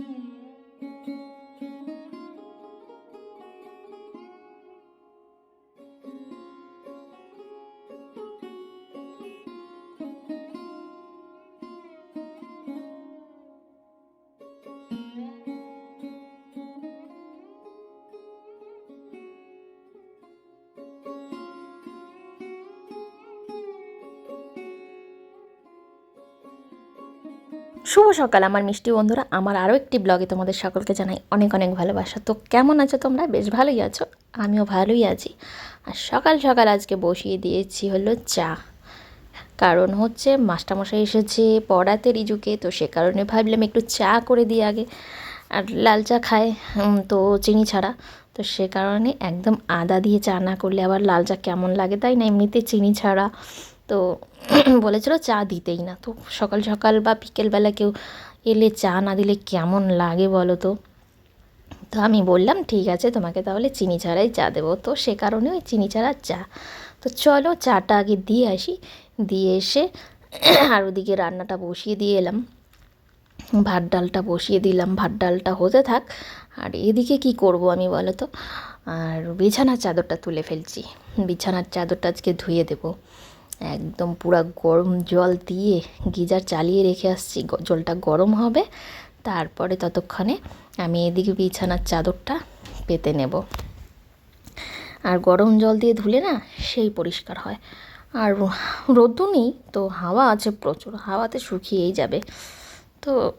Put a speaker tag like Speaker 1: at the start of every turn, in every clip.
Speaker 1: Mm-hmm. শুভ সকাল, আমার মিষ্টি বন্ধুরা। আমার আরও একটি ব্লগে তোমাদের সকলকে জানাই অনেক অনেক ভালোবাসা। তো কেমন আছো তোমরা? বেশ ভালোই আছো, আমিও ভালোই আছি। আর সকাল সকাল আজকে বসিয়ে দিয়েছি হলো চা। কারণ হচ্ছে মাস্টারমশাই এসেছে পড়াতে রিজুকে, তো সে কারণে ভাবলাম একটু চা করে দিই আগে। আর লাল চা খায় তো চিনি ছাড়া। তো সে কারণে একদম আদা দিয়ে চা না করলে আবার লাল চা কেমন লাগে তাই না? এমনিতে চিনি ছাড়া। তো বলেছিল চা দিতেই না। তো সকাল সকাল বা বিকেলবেলা কেউ এলে চা না দিলে কেমন লাগে বলো তো? তো আমি বললাম, ঠিক আছে, তোমাকে তাহলে চিনি ছাড়াই চা দেবো। তো সে কারণে ওই চিনি ছাড়া চা। তো চলো চাটা আগে দিয়ে আসি। দিয়ে এসে আর ওদিকে রান্নাটা বসিয়ে দিয়ে এলাম। ভাত ডালটা বসিয়ে দিলাম। ভাত ডালটা হতে থাক। আর এদিকে কি করব আমি বলো তো? আর বিছানার চাদরটা তুলে ফেলছি। বিছানার চাদরটা আজকে ধুয়ে দেব। একদম পুরা গরম জল দিয়ে গিজার চালিয়ে রেখে আসছি। জলটা গরম হবে, তারপরে ততক্ষণে আমি এদিকে বিছানার চাদরটা পেতে নেব। আর গরম জল দিয়ে ধুলে না সেই পরিষ্কার হয়। আর রোদ্দু নেই, তো হাওয়া আছে প্রচুর, হাওয়াতে শুকিয়েই যাবে। তো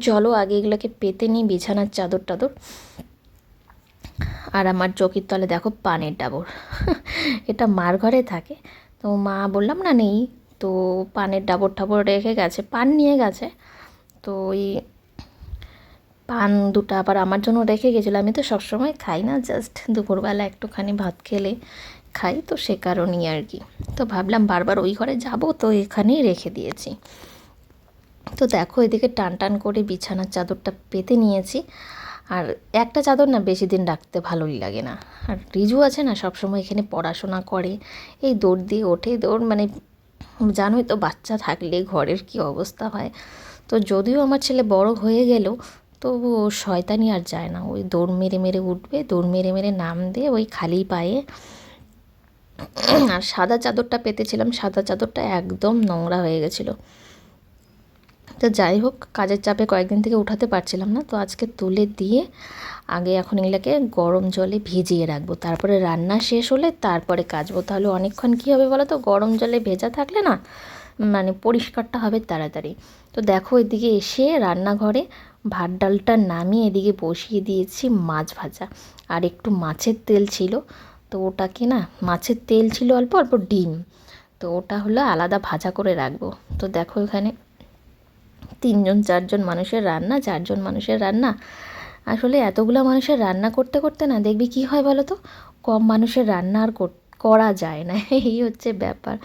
Speaker 1: চলো আগে এগুলোকে পেতে নিই বিছানার চাদর টাদর। আর আমার চকির তলে দেখো পানের ডাবর। এটা মার ঘরে থাকে। তো মা বললাম, না, নেই। তো পানের ডাবর টাবর রেখে গেছে, পান নিয়ে গেছে। তো ওই পান দুটো আবার আমার জন্য রেখে গেছিল। আমি তো সবসময় খাই না, জাস্ট দুপুরবেলা একটুখানি ভাত খেলে খাই, তো সে কারণেই আর কি। তো ভাবলাম বারবার ওই ঘরে যাব, তো এখানেই রেখে দিয়েছি। তো দেখো, এদিকে টান টান করে বিছানার চাদরটা পেতে নিয়েছি। আর একটা চাদর না বেশি দিন রাখতে ভালোই লাগে না। আর রিজু আছে না, সবসময় এখানে পড়াশোনা করে। এই দৌড় দিয়ে ওঠে, দৌড় মানে জানোই তো, বাচ্চা থাকলে ঘরের কি অবস্থা হয়। তো যদিও আমার ছেলে বড় হয়ে গেল, তবু শয়তানি আর যায় না। ওই দৌড় মেরে মেরে উঠবে, দৌড় মেরে মেরে নাম দিয়ে ওই খালি পায়ে। আর সাদা চাদরটা পেতেছিলাম, সাদা চাদরটা একদম নোংরা হয়ে গেছিল। তো যাই হোক, কাজের চাপে কয়েকদিন থেকে উঠাতে পারছিলাম না। তো আজকে তুলে দিয়ে আগে এখন এগুলোকে গরম জলে ভিজিয়ে রাখব। তারপরে রান্না শেষ হলে তারপরে কাচবো। তাহলে অনেকক্ষণ কী হবে বলো তো? গরম জলে ভেজা থাকলে না মানে পরিষ্কারটা হবে তাড়াতাড়ি। তো দেখো এদিকে এসে রান্নাঘরে ভাত ডালটা নামিয়ে এদিকে বসিয়ে দিয়েছি মাছ ভাজা। আর একটু মাছের তেল ছিল। তো ওটাকে না, মাছের তেল ছিল অল্প অল্প ডিম। তো ওটা হলো আলাদা ভাজা করে রাখব। তো দেখো এখানে তিনজন, চারজন মানুষের রান্না, চারজন মানুষের রান্না। আসলে এতগুলো মানুষের রান্না করতে করতে না দেখবি কি হয় বলো তো? কম মানুষের রান্না আর কর- যায় না। এই হচ্ছে ব্যাপার।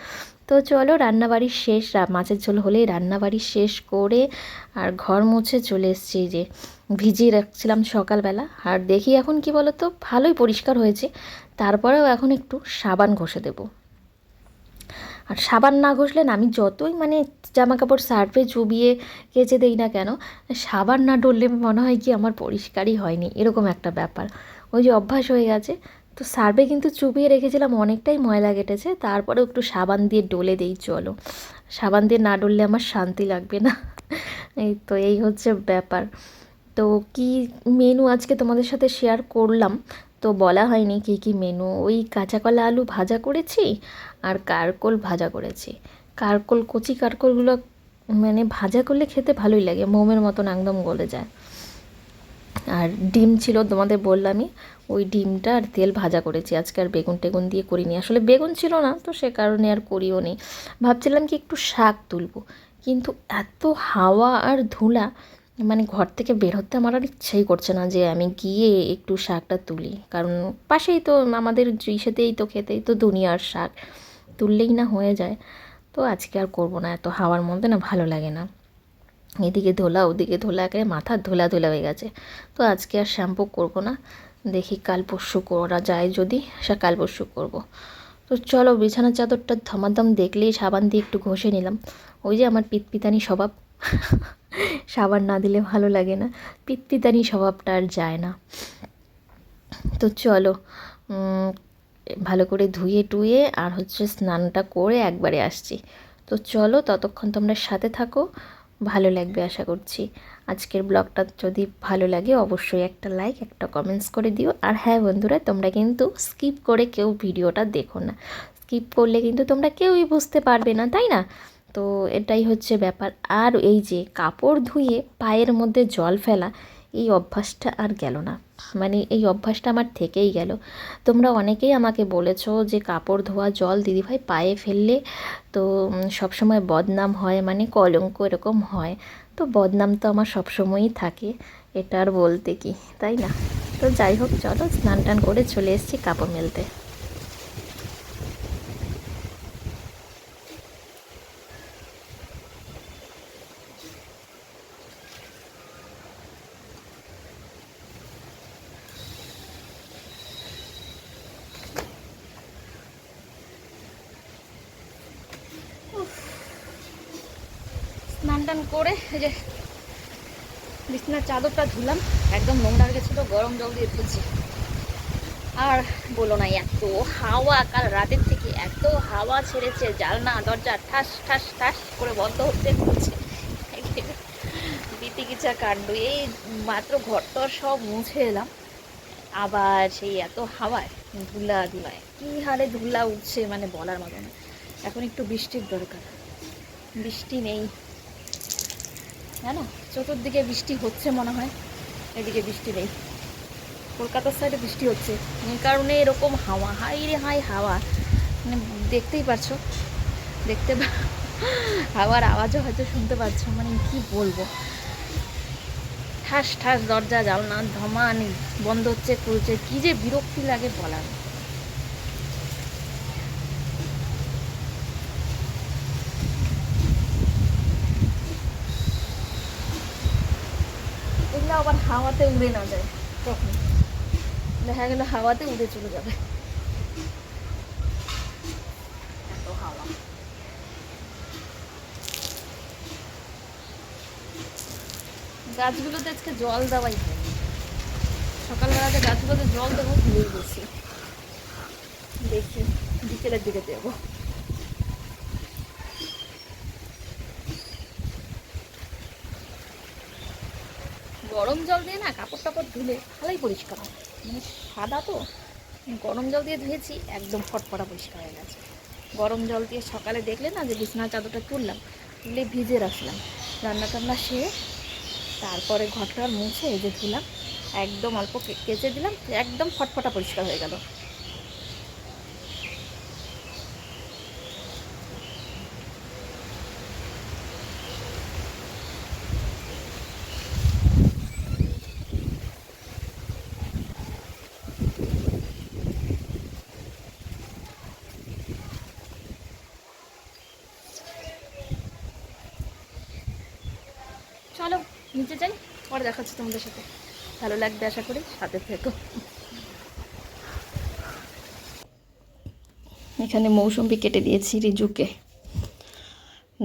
Speaker 1: তো চলো রান্নাবাড়ি শেষ মাছের ঝোল হলেই রান্নাবাড়ি শেষ করে আর ঘর মুছে চলে এসেছি যে। ভিজিয়ে রাখছিলাম সকালবেলা। আর দেখি এখন কি বলো তো? ভালোই পরিষ্কার হয়েছে। তারপরেও এখন একটু সাবান ঘষে দেবো। আর সাবান না ঘষলে না, আমি যতই মানে জামা কাপড় সার্ফে চুবিয়ে কেচে দেই না কেন, সাবান না ডললে মনে হয় কি আমার পরিষ্কারই হয়নি, এরকম একটা ব্যাপার। ওই যে অভ্যাস হয়ে গেছে। তো সার্ভে কিন্তু চুবিয়ে রেখেছিলাম, অনেকটাই ময়লা কেটেছে, তারপরেও একটু সাবান দিয়ে ডলে দেই, চলো। সাবান দিয়ে না ডললে আমার শান্তি লাগবে না। এই তো, এই হচ্ছে ব্যাপার। তো কি মেনু আজকে তোমাদের সাথে শেয়ার করলাম? তো বলা হয়নি কী কী মেনু ওই কাঁচা কলা আলু ভাজা করেছি আর কারকোল ভাজা করেছি। কারকোল, কচি কারকোলগুলো মানে ভাজা করলে খেতে ভালোই লাগে, মোমের মতন একদম গলে যায়। আর ডিম ছিল, তোমাদের বললামই, ওই ডিমটা আর তেল ভাজা করেছি। আজকে আর বেগুন টেগুন দিয়ে করিনি। আসলে বেগুন ছিল না, তো সে কারণে আর করিও নি। ভাবছিলাম কি একটু শাক তুলবো, কিন্তু এত হাওয়া আর ধুলা মানে ঘর থেকে বের হতে আমার আর ইচ্ছাই করছে না যে আমি গিয়ে একটু শাকটা তুলি। কারণ পাশেই তো আমাদের ইসেতেই তো খেতেই তো দুনিয়ার শাক। তুললেই না হয়ে যায়। তো আজকে আর করব না, এত হাওয়ার মধ্যে না ভালো লাগে না। এদিকে ধোলা, ওদিকে ধোলা, একেবারে মাথা ধোলা ধোলা হয়ে গেছে। তো আজকে আর শ্যাম্পু করব না। দেখি কাল পরশু করা যায় যদি, সে কাল পরশু করব। তো চলো বিছানার চাদরটা ধমাধম দেখলেই সাবান দিয়ে একটু ঘষে নিলাম। ওই যে আমার পিতপিতানি স্বভাব। সাবান না দিলে ভালো লাগে না। পিত্তিদানি স্বভাবটা আর যায় না। তো চলো ভালো করে ধুয়ে টুয়ে আর হচ্ছে স্নানটা করে একবারে আসছি। তো চলো, ততক্ষণ তোমরা সাথে থাকো। ভালো লাগবে আশা করছি। আজকের ব্লগটা যদি ভালো লাগে, অবশ্যই একটা লাইক একটা কমেন্টস করে দিও। আর হ্যাঁ বন্ধুরা, তোমরা কিন্তু স্কিপ করে কেউ ভিডিওটা দেখো না। স্কিপ করলে কিন্তু তোমরা কেউই বুঝতে পারবে না, তাই না? তো এটাই হচ্ছে ব্যাপার। আর এই যে কাপড় ধুয়ে পায়ের মধ্যে জল ফেলা, এই অভ্যাসটা আর গেল না। মানে এই অভ্যাসটা আমার থেকেই গেল। তোমরা অনেকেই আমাকে বলেছ যে কাপড় ধোয়া, জল দিদিভাই পায়ে ফেললে তো সবসময় বদনাম হয় মানে কলঙ্ক এরকম হয়। তো বদনাম তো আমার সবসময়ই থাকে, এটা আর বলতে কি, তাই না? তো যাই হোক, চলো স্নান টান করে চলে এসেছি কাপড় মেলতে। স্নান টান করে এই যে বিছনার চাদরটা ধুলাম, একদম নোংরা গেছিল, গরম জল দিয়ে ধুচ্ছি। আর বলো না, এত হাওয়া, কাল রাতের থেকে এত হাওয়া ছেড়েছে জালনা দরজা, ঠাস ঠাস ঠাস করে বন্ধ হচ্ছে। বিতিকিচা কাণ্ড, এই মাত্র ঘরটর সব মুছে এলাম। আবার সেই এত হাওয়ায়, ধুলা ধুলায় কী হারে ধুলা উঠছে মানে বলার মতো না। এখন একটু বৃষ্টির দরকার। বৃষ্টি নেই। জানো চতুর্দিকে বৃষ্টি হচ্ছে মনে হয়। এদিকে বৃষ্টি নেই। কলকাতার সাইডে বৃষ্টি হচ্ছে। এই কারণে এরকম হাওয়া। হাই রে, হাই হাওয়া। মানে দেখতেই পারছ? দেখতে হাওয়ার আওয়াজও হয়তো শুনতে পাচ্ছ মানে কি বলব? ঠাস ঠাস, দরজা, জানলা ধমান বন্ধ হচ্ছে, খুলছে। কী যে বিরক্তি লাগে বলার। আবার হাওয়াতে উড়ে না যায় তখন দেখা গেল হাওয়াতে উড়ে চলে যাবে। গাছগুলোতে আজকে জল দেওয়াই হয়নি। সকালবেলাতে গাছগুলোতে জল দেবো ভুলে গেছি। দেখি, বিকেলের দিকে দেবো। গরম জল দিয়ে না কাপড় টাপড় ধুলে ভালোই পরিষ্কার হয়। মানে সাদা তো, গরম জল দিয়ে ধুয়েছি, একদম ফটফটা পরিষ্কার হয়ে গেছে। গরম জল দিয়ে সকালে দেখলে না যে বিছনার চাদরটা তুললাম, তুলে ভিজে রাখলাম। রান্না টান্না সেরে তারপরে ঘরটা মুছে এই যে ধুলাম, একদম অল্প কেচে দিলাম, একদম ফটফটা পরিষ্কার হয়ে গেল। চলো, নিচে যাই, পরে দেখাচ্ছি তোমাদের সাথে। ভালো লাগবে আশা করি, সাথে থেকো। এখানে মৌসুম্বি কেটে দিয়েছি রিজুকে।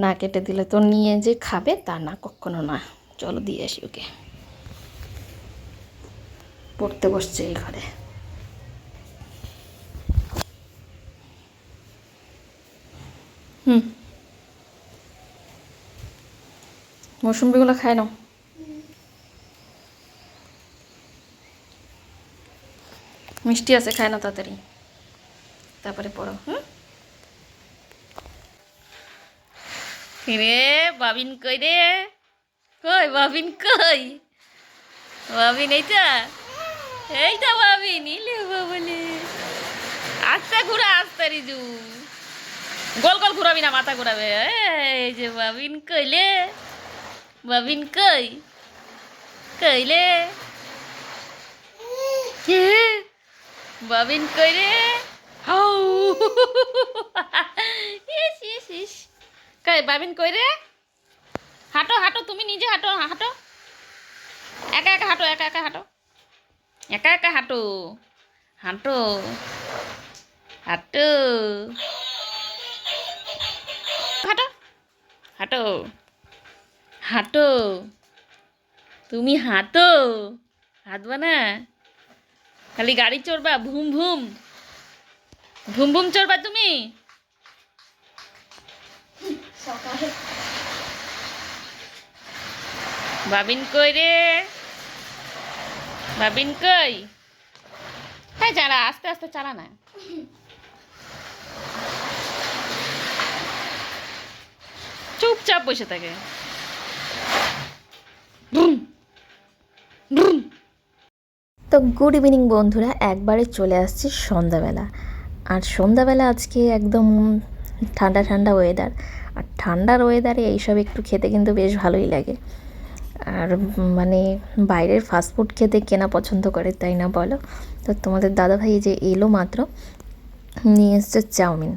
Speaker 1: না কেটে দিলে তো নিয়ে যে খাবে, তা না, কখনো না। চলো দিয়ে আসি ওকে। পড়তে বসছে এই ঘরে। হুম। মৌসুম্বিগুলো খাই নাও। মিষ্টি আছে, খায় না তাড়াতাড়ি। তারপরে পড়ো, হুম? রে বাবিন কই রে? কই, বাবিন কই? বাবিন, এইটা? এইটা বাবিন, ইলে বাবলে। আস্তে ঘুরা, আস্তে রিজু। গোল গোল ঘুরাবি না, মাথা ঘুরাবে। এই যে বাবিন কইলে। বাবিন কই কইলে কে বাবিন কই রে হাউ ইস ইস ইস কই বাবিন কই রে হাঁটো হাঁটো তুমি নিজে হাঁটো হাঁটো একা একা হাঁটো একা একা হাঁটো একা একা হাঁটো হাঁটো হাঁটো হাঁটো হাঁটো হাঁটো। তুমি হাঁটো। হাঁটবা না খালি গাড়ি চড়বা ভুম ভুম। ভুম ভুম চড়বা তুমি? বাবিন কই রে? বাবিন কই? হ্যাঁ চালা আস্তে আস্তে চালা না। চুপচাপ বসে থাকে। তো গুড ইভিনিং বন্ধুরা, একবারে চলে আসছি সন্ধ্যাবেলা। আর সন্ধ্যাবেলা আজকে একদম ঠান্ডা ঠান্ডা ওয়েদার আর ঠান্ডার ওয়েদারে এইসব একটু খেতে কিন্তু বেশ ভালোই লাগে। আর মানে বাইরের ফাস্টফুড খেতে কেনা পছন্দ করে, তাই না বলো? তো তোমাদের দাদাভাই যে এলো মাত্র, নিয়ে এসছে চাউমিন।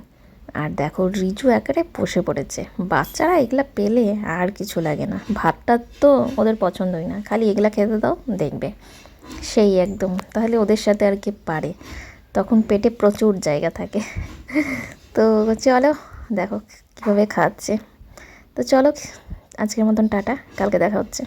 Speaker 1: আর দেখো রিজু একেবারে বসে পড়েছে। বাচ্চারা এগুলা পেলে আর কিছু লাগে না। ভাতটা তো ওদের পছন্দই না। খালি এগুলা খেতে দাও, দেখবে। সেই একদম। তাহলে ওদের সাথে আর কি পারে। তখন পেটে প্রচুর জায়গা থাকে। তো চলো, দেখো কীভাবে খাচ্ছে। তো চলো, আজকের মতন টাটা। কালকে দেখা হচ্ছে।